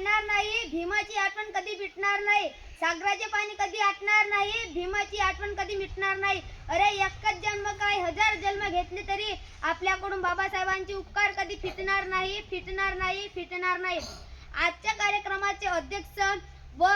आटणार नाही भीमाची आठवण कधी मिटणार नाही सागराचे पाणी कधी आटणार नाही भीमाची आठवण कधी मिटणार नाही. अरे एकच जन्म काय हजार जन्म घेतले तरी आपल्याकडून बाबासाहेबांचे उपकार कधी फिटणार नाही फिटणार नाही फिटणार नाही. आजच्या कार्यक्रमाचे अध्यक्ष व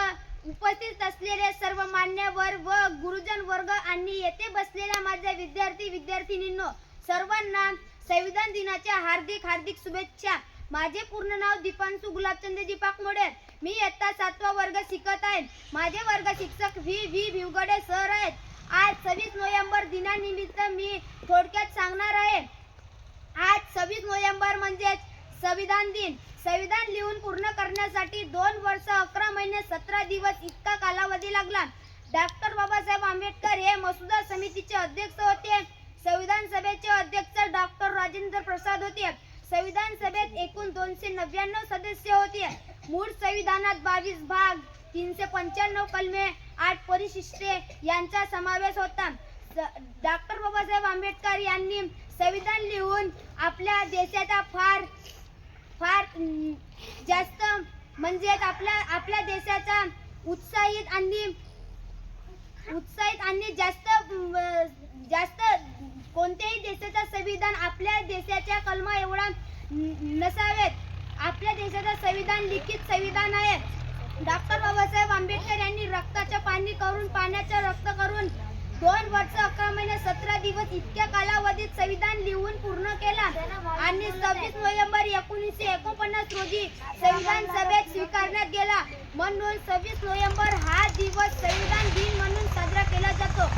उपस्थित असलेले सर्व मान्यवर व गुरुजन वर्ग आणि येथे बसलेल्या माझ्या विद्यार्थी विद्यार्थिनींनो सर्वांना संविधान दिनाच्या हार्दिक हार्दिक शुभेच्छा. माझे पूर्ण नाव दीपांशू गुलाबचंद्रजी पाकमोडे मी इयत्ता सातवा वर्ग शिकत आहे. माझे वर्ग शिक्षक व्ही व्ही भिवगडे सर आहेत. आज सव्वीस नोव्हेंबर दिनानिमित्त मी थोडक्यात सांगणार आहे. आज सव्वीस नोव्हेंबर म्हणजेच संविधान दिन. संविधान लिहून पूर्ण करण्यासाठी दोन वर्ष अकरा महिने सतरा दिवस इतका कालावधी लागला. डॉक्टर बाबासाहेब आंबेडकर हे मसुदा समितीचे अध्यक्ष होते. संविधान सभेचे अध्यक्ष डॉक्टर राजेंद्र प्रसाद होते. संविधान सभेत एकूण दोनशे नव्याण्णव सदस्य होते. मूळ संविधानात बावीस भाग तीनशे पंच्याण्णव कलमे आठ परिशिष्टे यांचा समावेश होता. डॉक्टर बाबासाहेब आंबेडकर यांनी संविधान लिहून आपल्या देशाचा फार फार जास्त म्हणजेच आपल्या आपल्या देशाचा उत्साहित आणि उत्साहित आणि जास्त जास्त कोणत्याही देशाचा संविधान आपल्या देशाच्या कलमा एवढा नसावेत. आपल्या देशाचा संविधान लिखित संविधान आहे. डॉक्टर बाबासाहेब आंबेडकर यांनी रक्ताच्या पाणी करून पाण्याचं रक्त करून दोन वर्ष अकरा महिने सतरा दिवस इतक्या कालावधीत संविधान लिहून पूर्ण केला. आणि सव्वीस नोव्हेंबर एकोणीसशे एकोणपन्नास रोजी संविधान सभेत स्वीकारण्यात गेला. म्हणून सव्वीस नोव्हेंबर हा दिवस संविधान दिन म्हणून साजरा केला जातो.